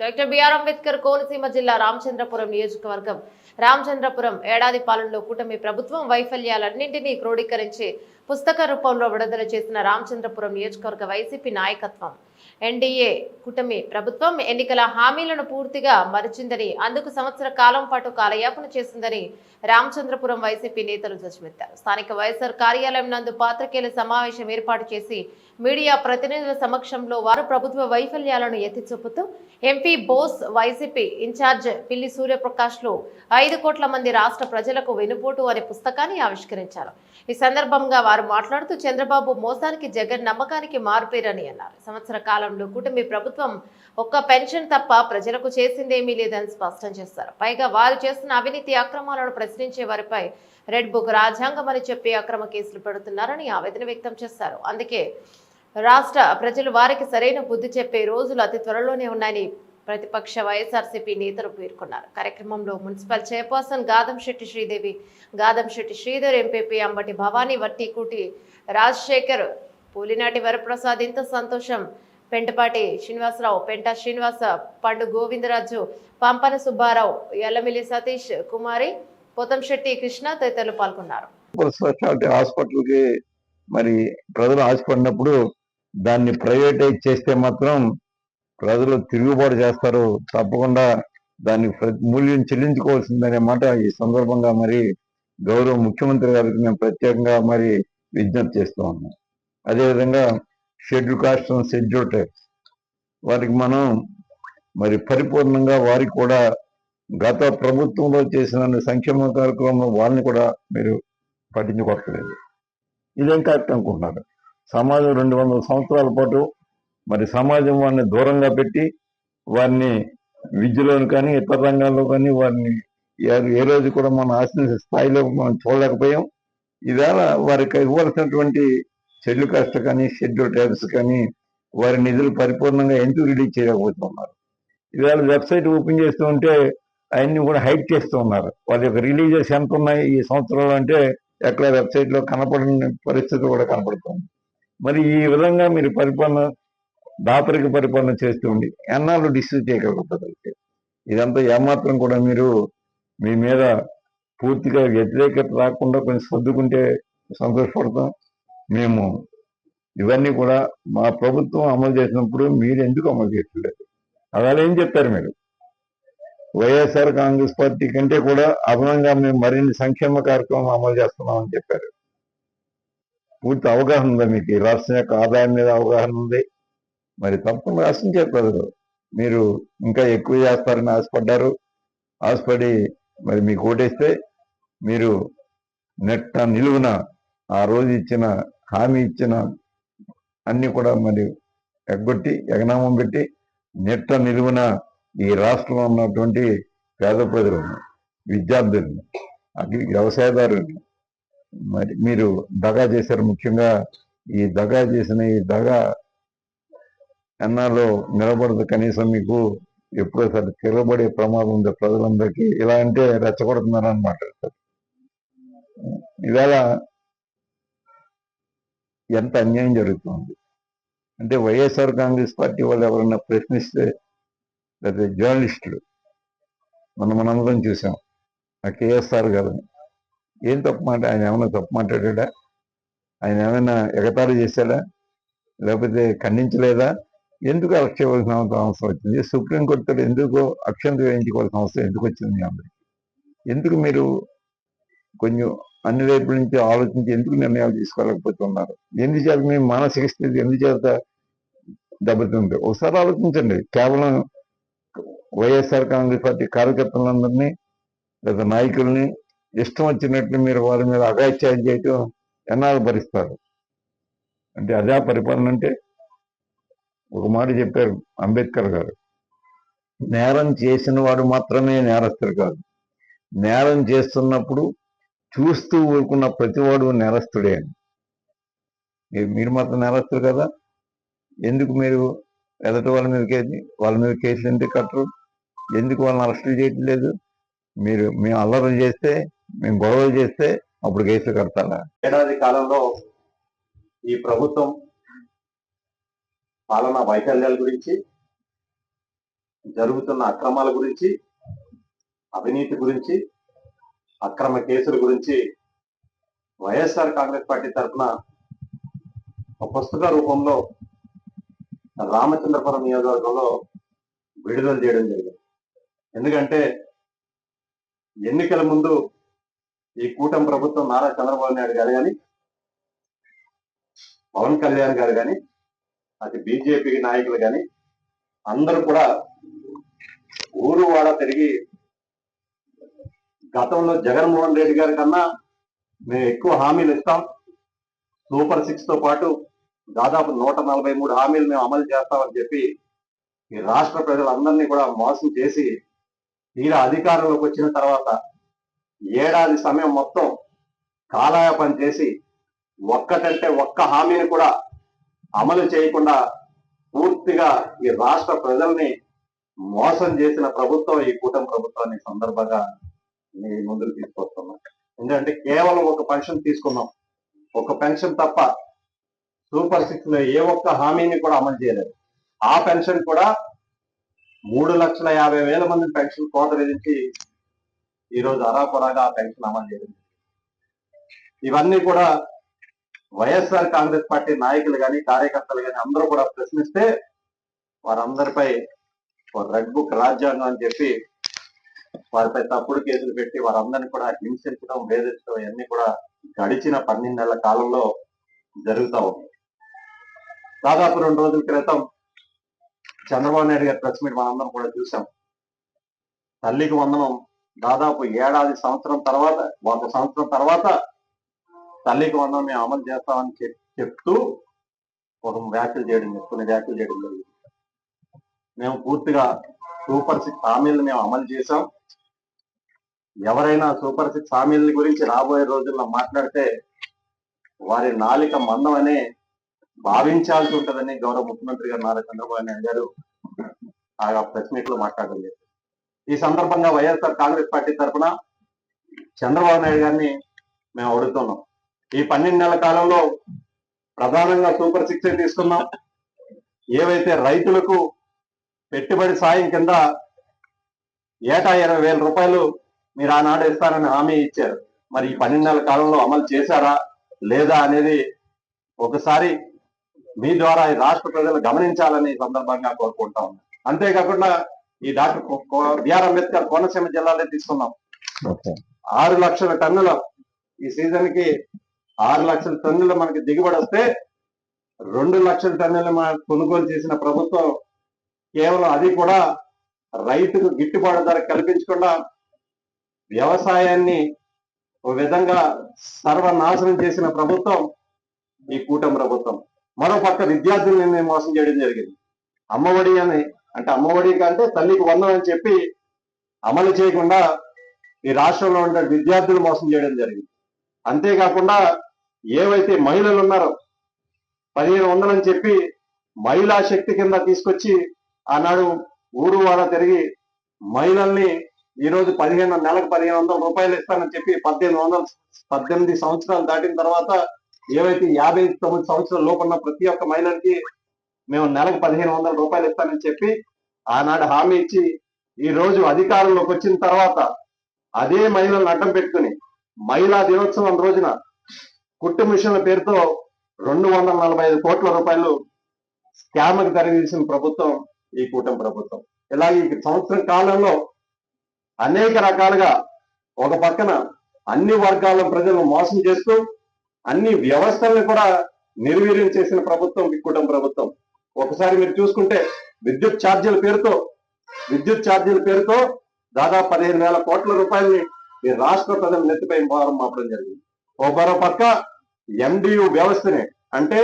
Doctor BR Ambedkar Konaseema జిల్లా రామచంద్రపురం నియోజకవర్గం. రామచంద్రపురం ఏడాది పాలనలో కూటమి ప్రభుత్వం వైఫల్యాలన్నింటినీ క్రోడీకరించి పుస్తక రూపంలో విడుదల చేసిన రామచంద్రపురం నియోజకవర్గ వైసీపీ నాయకత్వం. ఎన్డీఏ కూటమి ప్రభుత్వం ఎన్నికల హామీలను పూర్తిగా మరిచిందని అందుకు సంవత్సర కాలం పాటు కాలయాపన చేసిందని రామచంద్రపురం వైసీపీ నేతలు ధ్వజమెత్తారు. స్థానిక వైఎస్ఆర్ కార్యాలయం నందు పాత్రికేయుల సమావేశం ఏర్పాటు చేసి మీడియా ప్రతినిధుల సమక్షంలో వారు ప్రభుత్వ వైఫల్యాలను ఎత్తి చూపుతూ ఎంపీ బోస్ వైసీపీ ఇన్ఛార్జ్ పిల్లి సూర్యప్రకాష్లు ఐదు కోట్ల మంది రాష్ట్ర ప్రజలకు వెనుపోటు అనే పుస్తకాన్ని ఆవిష్కరించారు. ఈ సందర్భంగా వారు మాట్లాడుతూ చంద్రబాబు మోసానికి జగన్ నమ్మకానికి మారుపేరని అన్నారు. సంవత్సర కాలంలో కూటమి ప్రభుత్వం ఒక్క పెన్షన్ తప్ప ప్రజలకు చేసిందేమీ లేదని స్పష్టం చేశారు. పైగా వారు చేస్తున్న అవినీతి అక్రమాలను ప్రశ్నించే వారిపై రెడ్ బుక్ రాజ్యాంగం అని చెప్పి అక్రమ కేసులు పెడుతున్నారని ఆవేదన వ్యక్తం చేశారు. అందుకే రాష్ట్ర ప్రజలు వారికి సరైన బుద్ధి చెప్పే రోజులు అతి త్వరలోనే ఉన్నాయని ప్రతిపక్ష వైఎస్ఆర్సీపీ నేతలు పేర్కొన్నారు. కార్యక్రమంలో municipal chairperson Gadamsetti Sridevi Gadamsetti Sridhar MPP Ambati Bhavani Vattikuti Rajasekhar Pulinati Varaprasad ఇంత సంతోషం. పెంటపాటి శ్రీనివాసరావు పెంట శ్రీనివాస పండు గోవిందరాజు పంపన సుబ్బారావు ఎల్లమిల్లి సతీష్ కుమారి పోతంశెట్టి కృష్ణ తదితరులు పాల్గొన్నారు. హాస్పిటల్కి మరి ప్రజలు ఆశపడినప్పుడు దాన్ని ప్రైవేటైజ్ చేస్తే మాత్రం ప్రజలు తిరుగుబాటు చేస్తారు. తప్పకుండా దానికి మూల్యం చెల్లించుకోవాల్సిందనే మాట ఈ సందర్భంగా మరి గౌరవ ముఖ్యమంత్రి గారికి మేము ప్రత్యేకంగా మరి విజ్ఞప్తి చేస్తూ ఉన్నాం. అదేవిధంగా షెడ్యూల్ కాస్ట్ షెడ్యూల్ ట్యాక్స్ వారికి మనం మరి పరిపూర్ణంగా వారికి కూడా గత ప్రభుత్వంలో చేసిన సంక్షేమ కార్యక్రమంలో వాళ్ళని కూడా మీరు పట్టించుకోవట్లేదు ఇదేం కరెక్ట్ అనుకుంటున్నారు? సమాజం రెండు వందల సంవత్సరాల పాటు మరి సమాజం వారిని దూరంగా పెట్టి వారిని విద్యలో కానీ ఇతర రంగాల్లో కానీ వారిని ఏ- రోజు కూడా మనం ఆశించే స్థాయిలో మనం చూడలేకపోయాం. ఇవాళ వారికి ఇవ్వాల్సినటువంటి షెడ్యూల్ కాస్ట్ కానీ షెడ్యూల్ ట్యాబ్స్ కానీ వారి నిధులు పరిపూర్ణంగా ఎందుకు రిలీజ్ చేయలేకపోతున్నారు? ఇవాళ వెబ్సైట్ ఓపెన్ చేస్తూ ఉంటే అవన్నీ కూడా హైక్ చేస్తూ ఉన్నారు. వాళ్ళ యొక్క రిలీజెస్ ఎంత ఉన్నాయి ఈ సంవత్సరంలో అంటే ఎక్కడ వెబ్సైట్లో కనపడని పరిస్థితి కూడా కనపడుతుంది మరి ఈ విధంగా మీరు పరిపాలన దాపరిక పరిపాలన చేస్తూ ఉండి ఎన్నాళ్ళు డిస్ట్రిక్ చేయగలుగుతారు ఇదంతా ఏమాత్రం కూడా మీరు మీ మీద పూర్తిగా వ్యతిరేకత రాకుండా కొంచెం సర్దుకుంటే సంతోషపడతాం. మేము ఇవన్నీ కూడా మా ప్రభుత్వం అమలు చేసినప్పుడు మీరు ఎందుకు అమలు చేయట్లేదు? అలా ఏం చెప్పారు మీరు? వైఎస్ఆర్ కాంగ్రెస్ పార్టీ కంటే కూడా అదనంగా మేము మరిన్ని సంక్షేమ కార్యక్రమం అమలు చేస్తున్నామని చెప్పారు. పూర్తి అవగాహన ఉందా మీకు. ఈ రాష్ట్రం యొక్క ఆదాయం మీద అవగాహన ఉంది. మరి తప్పకుండా రాష్ట్రం చెప్పారు మీరు ఇంకా ఎక్కువ చేస్తారని ఆశపడ్డారు. ఆశపడి మరి మీకు ఓటేస్తే మీరు నెట్ట నిలువున ఆ రోజు ఇచ్చిన హామీ ఇచ్చిన అన్ని కూడా మరి ఎగ్గొట్టి ఎగనామం పెట్టి నెట్ట నిలువున ఈ రాష్ట్రంలో ఉన్నటువంటి పేద ప్రజలను విద్యార్థులను అగ్రి వ్యవసాయదారులను మరి మీరు దగా చేశారు ముఖ్యంగా. ఈ దగా చేసిన ఈ దగా ఎన్నాళ్ళు నిలబడదు కనీసం మీకు ఎప్పుడోసారి తిరగబడే ప్రమాదం ఉంది ప్రజలందరికీ. ఇలా అంటే రెచ్చగొడుతున్నారు అనమాట ఇవాళ ఎంత అన్యాయం జరుగుతుంది? అంటే వైఎస్ఆర్ కాంగ్రెస్ పార్టీ వాళ్ళు ఎవరైనా ప్రశ్నిస్తే లేదా జర్నలిస్టులు మనం మనందరం చూసాం ఆ కేఎస్ఆర్ గారు ఏం తప్పు మాట ఆయన ఏమైనా తప్పు మాట్లాడా ఆయన ఏమైనా ఎగతాళి చేశాడా? లేకపోతే ఖండించలేదా? ఎందుకు అరెస్ట్ చేయవలసిన అవసరం వచ్చింది? సుప్రీంకోర్టులో ఎందుకు అక్షంత వేయించుకోవాల్సిన అవసరం ఎందుకు వచ్చింది అందరికి? ఎందుకు మీరు కొంచెం అన్ని వైపుల నుంచి ఆలోచించి ఎందుకు నిర్ణయాలు తీసుకోలేకపోతున్నారు? ఎందుచేత మీ మానసిక స్థితి ఎందుచేత దెబ్బతింది ఒకసారి ఆలోచించండి. కేవలం వైఎస్ఆర్ కాంగ్రెస్ పార్టీ కార్యకర్తలందరినీ లేదా నాయకుల్ని ఇష్టం వచ్చినట్లు మీరు వారి మీద అగాత్యాలు చేయటం ఎన్నాళ్ళు భరిస్తారు? అంటే అదే పరిపాలన అంటే ఒక మాట చెప్పారు అంబేద్కర్ గారు. నేరం చేసిన వాడు మాత్రమే నేరస్తుడు కాదు. నేరం చేస్తున్నప్పుడు చూస్తూ ఊరుకున్న ప్రతివాడు నేరస్తుడే అని. మీరు- మీరు మాత్రం నేరస్తుడు కదా? ఎందుకు మీరు ఎదటి వాళ్ళ మీద కేసు వాళ్ళ మీద కేసులు ఎందుకు కట్టరు? ఎందుకు వాళ్ళని అరెస్టులు చేయట్లేదు? మీరు మేము అల్లరి చేస్తే మేము గొడవలు చేస్తే అప్పుడు కేసులు కడతారా ఏడాది కాలంలో ఈ ప్రభుత్వం పాలనా వైఫల్యాల గురించి జరుగుతున్న అక్రమాల గురించి అవినీతి గురించి అక్రమ కేసుల గురించి వైఎస్ఆర్ కాంగ్రెస్ పార్టీ తరఫున ఒక పుస్తక రూపంలో రామచంద్రపురం నియోజకవర్గంలో విడుదల చేయడం జరిగింది. ఎందుకంటే ఎన్నికల ముందు ఈ కూటమి ప్రభుత్వం నారా చంద్రబాబు నాయుడు గారు కానీ పవన్ కళ్యాణ్ గారు కానీ అది బీజేపీ నాయకులు కానీ అందరూ కూడా ఊరు వాడ తిరిగి గతంలో జగన్మోహన్ రెడ్డి గారి కన్నా మేము ఎక్కువ హామీలు ఇస్తాం. సూపర్ సిక్స్తో పాటు దాదాపు నూట నలభై మూడు హామీలు మేము అమలు చేస్తామని చెప్పి ఈ రాష్ట్ర ప్రజలందరినీ కూడా మోసం చేసి తీరా అధికారంలోకి వచ్చిన తర్వాత ఏడాది సమయం మొత్తం కాలయాపన చేసి ఒక్కటంటే ఒక్క హామీని కూడా అమలు చేయకుండా పూర్తిగా ఈ రాష్ట్ర ప్రజల్ని మోసం చేసిన ప్రభుత్వం ఈ కూటమి ప్రభుత్వాన్ని సందర్భంగా మీ ముందుకు తీసుకొస్తున్నాం. ఎందుకంటే కేవలం ఒక పెన్షన్ తీసుకున్నాం. ఒక పెన్షన్ తప్ప సూపర్ సిక్స్లో ఏ ఒక్క హామీని కూడా అమలు చేయలేదు. ఆ పెన్షన్ కూడా మూడు లక్షల యాభై వేల మంది పెన్షన్ కోత విధించి ఈ రోజు అరాకొరాగా ఆ పెన్షన్ అమలు చేయడం ఇవన్నీ కూడా వైఎస్ఆర్ కాంగ్రెస్ పార్టీ నాయకులు కానీ కార్యకర్తలు కానీ అందరూ కూడా ప్రశ్నిస్తే వారందరిపై రెడ్ బుక్ రాజ్యాంగం అని చెప్పి వారిపై తప్పుడు కేసులు పెట్టి వారందరినీ కూడా హింసించడం వేధించడం ఇవన్నీ కూడా గడిచిన పన్నెండు నెలల కాలంలో జరుగుతూ ఉంది. దాదాపు రెండు రోజుల క్రితం చంద్రబాబు నాయుడు గారి ప్రెస్ మీట్ మనందరం కూడా చూసాం. తల్లికి వందనం దాదాపు ఏడాది సంవత్సరం తర్వాత వంద సంవత్సరం తర్వాత తల్లికి వందనం మేము అమలు చేస్తామని చెప్- చెప్తూ ఒక వ్యాఖ్యలు చేయడం కొన్ని వ్యాఖ్యలు చేయడం జరిగింది. మేము పూర్తిగా సూపర్ సిక్స్ హామీలను మేము అమలు చేశాం. ఎవరైనా సూపర్ సిక్స్ హామీల గురించి రాబోయే రోజుల్లో మాట్లాడితే వారి నాలిక మందమనే భావించాల్సి ఉంటుందని గౌరవ ముఖ్యమంత్రి గారు నారా చంద్రబాబు నాయుడు గారు ఆ ప్రెస్ మీట్లో మాట్లాడడం ఈ సందర్భంగా వైఎస్ఆర్ కాంగ్రెస్ పార్టీ తరఫున చంద్రబాబు నాయుడు గారిని మేము అడుగుతున్నాం. ఈ పన్నెండు నెలల కాలంలో ప్రధానంగా సూపర్ సిక్స్ తీసుకున్నాం. ఏవైతే రైతులకు పెట్టుబడి సాయం కింద ఏటా ఇరవై వేల రూపాయలు మీరు ఆనాడు ఇస్తారని హామీ ఇచ్చారు. మరి ఈ పన్నెండు నెలల కాలంలో అమలు చేశారా? లేదా అనేది ఒకసారి మీ ద్వారా ఈ రాష్ట్ర ప్రజలు గమనించాలని ఈ సందర్భంగా కోరుకుంటా ఉన్నాను అంతేకాకుండా ఈ డాక్టర్ బిఆర్ అంబేద్కర్ కోనసీమ జిల్లాలో తీసుకున్నాం ఆరు లక్షల టన్నుల ఈ సీజన్కి ఆరు లక్షల టన్నులు మనకి దిగుబడి వస్తే రెండు లక్షల టన్నులు మన కొనుగోలు చేసిన ప్రభుత్వం కేవలం అది కూడా రైతుకు గిట్టుబాటు ధర కల్పించకుండా వ్యవసాయాన్ని ఒక విధంగా సర్వనాశనం చేసిన ప్రభుత్వం ఈ కూటమి ప్రభుత్వం. మరో పక్క విద్యార్థుల్ని మోసం చేయడం జరిగింది. అమ్మఒడి అని అంటే అమ్మఒడి కంటే తల్లికి వందం అని చెప్పి అమలు చేయకుండా ఈ రాష్ట్రంలో ఉండే విద్యార్థులు మోసం చేయడం జరిగింది. అంతేకాకుండా ఏవైతే మహిళలు ఉన్నారో పదిహేను వందలని చెప్పి మహిళా శక్తి కింద తీసుకొచ్చి ఆనాడు ఊరు వాడ తిరిగి మహిళల్ని ఈ రోజు పదిహేను నెలకు పదిహేను వందల రూపాయలు ఇస్తానని చెప్పి పద్దెనిమిది వందల పద్దెనిమిది సంవత్సరాలు దాటిన తర్వాత ఏవైతే యాభై తొమ్మిది సంవత్సరాల లోపు ఉన్న ప్రతి ఒక్క మహిళకి మేము నెలకు పదిహేను వందల రూపాయలు ఇస్తానని చెప్పి ఆనాడు హామీ ఇచ్చి ఈ రోజు అధికారంలోకి వచ్చిన తర్వాత అదే మహిళలను అడ్డం పెట్టుకుని మహిళా దినోత్సవం రోజున కుట్టు మిషన్ల పేరుతో రెండు వందల నలభై ఐదు కోట్ల రూపాయలు స్కామ్కి తరలిసిన ప్రభుత్వం ఈ కూటమి ప్రభుత్వం. ఇలాగే ఈ సంవత్సరం కాలంలో అనేక రకాలుగా ఒక పక్కన అన్ని వర్గాల ప్రజలను మోసం చేస్తూ అన్ని వ్యవస్థల్ని కూడా నిర్వీర్యం చేసిన ప్రభుత్వం ఈ కూటమి ప్రభుత్వం. ఒకసారి మీరు చూసుకుంటే విద్యుత్ ఛార్జీల పేరుతో విద్యుత్ ఛార్జీల పేరుతో దాదాపు పదిహేను వేల కోట్ల రూపాయలని ఈ రాష్ట్ర ప్రజల నెత్తిపై భారం మాపడం జరిగింది. ఒక మరో పక్క ఎండియు వ్యవస్థని అంటే